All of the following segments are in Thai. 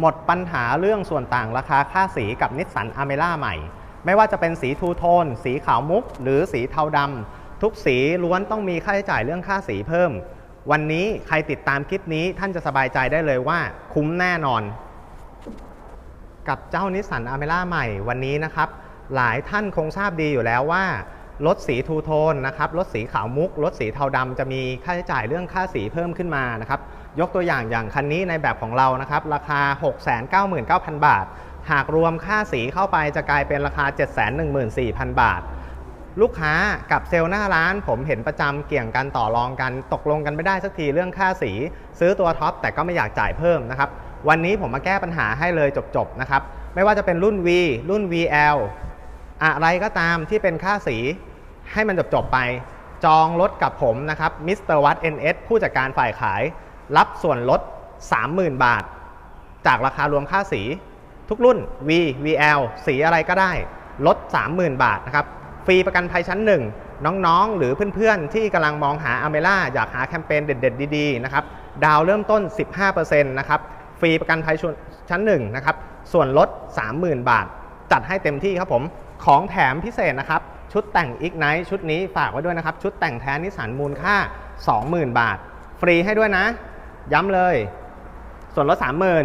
หมดปัญหาเรื่องส่วนต่างราคาค่าสีกับนิสสันอเมร่าใหม่ ไม่ว่าจะเป็นสีทูโทน สีขาวมุก หรือสีเทาดำทุกสีล้วนต้องมีค่าใช้จ่ายเรื่องค่าสีเพิ่ม วันนี้ใครติดตามคลิปนี้ท่านจะสบายใจได้เลยว่าคุ้มแน่นอน กับเจ้านิสสันอเมร่าใหม่วันนี้นะครับ หลายท่านคงทราบดีอยู่แล้วว่า รถสีทูโทนนะครับรถสีขาวมุกรถสีเทาดำจะมีค่าใช้จ่ายเรื่องค่าสีเพิ่มขึ้นมานะครับยกตัวอย่างอย่างคันนี้ในแบบของเรานะครับราคา 699,000 บาท หากรวมค่าสีเข้าไปจะกลายเป็นราคา 714,000 บาท ลูกค้ากับเซลล์หน้าร้านผมเห็นประจำเกี่ยงกันต่อรองกันตกลงกันไม่ได้สักทีเรื่องค่าสี ซื้อตัวท็อปแต่ก็ไม่อยากจ่ายเพิ่มนะครับวันนี้ผมมาแก้ปัญหาให้เลยจบๆนะครับไม่ว่าจะเป็นรุ่น V รุ่น VL อะไรก็ตามที่เป็นค่าสี ให้มันจบๆไป จองรถกับผมนะครับมิสเตอร์วัต NS ผู้จัดการฝ่ายขาย รับส่วนลด 30,000 บาท จากราคารวมค่าสี ทุกรุ่น V VL สีอะไรก็ได้ ลด 30,000 บาทนะครับ ฟรีประกันภัยชั้น 1 น้องๆ หรือเพื่อนๆ ที่กำลังมองหาอเมล่าอยากหาแคมเปญเด็ดๆ ดีๆ นะครับ ดาวเริ่มต้น 15%นะครับ ฟรีประกันภัยชั้น 1 นะครับ ส่วนลด 30,000 บาท จัดให้เต็มที่ครับผม ของแถมพิเศษนะครับชุดแต่ง Ignite ชุดนี้ฝากไว้ด้วยนะครับ ชุดแต่งแท้นิสสันมูลค่า 20,000 บาท ฟรีให้ด้วยนะ ย้ำเลย ส่วนลด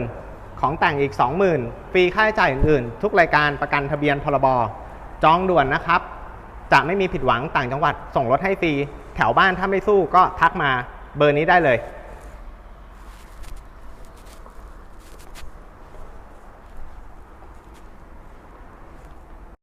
30,000 ของแต่งอีก 20,000 ฟรีค่าใช้จ่ายอื่นๆ ทุกรายการประกันทะเบียนพรบจองด่วนนะครับ จะไม่มีผิดหวังต่างจังหวัดส่งรถให้ฟรี แถวบ้านถ้าไม่สู้ก็ทักมาเบอร์นี้ได้เลย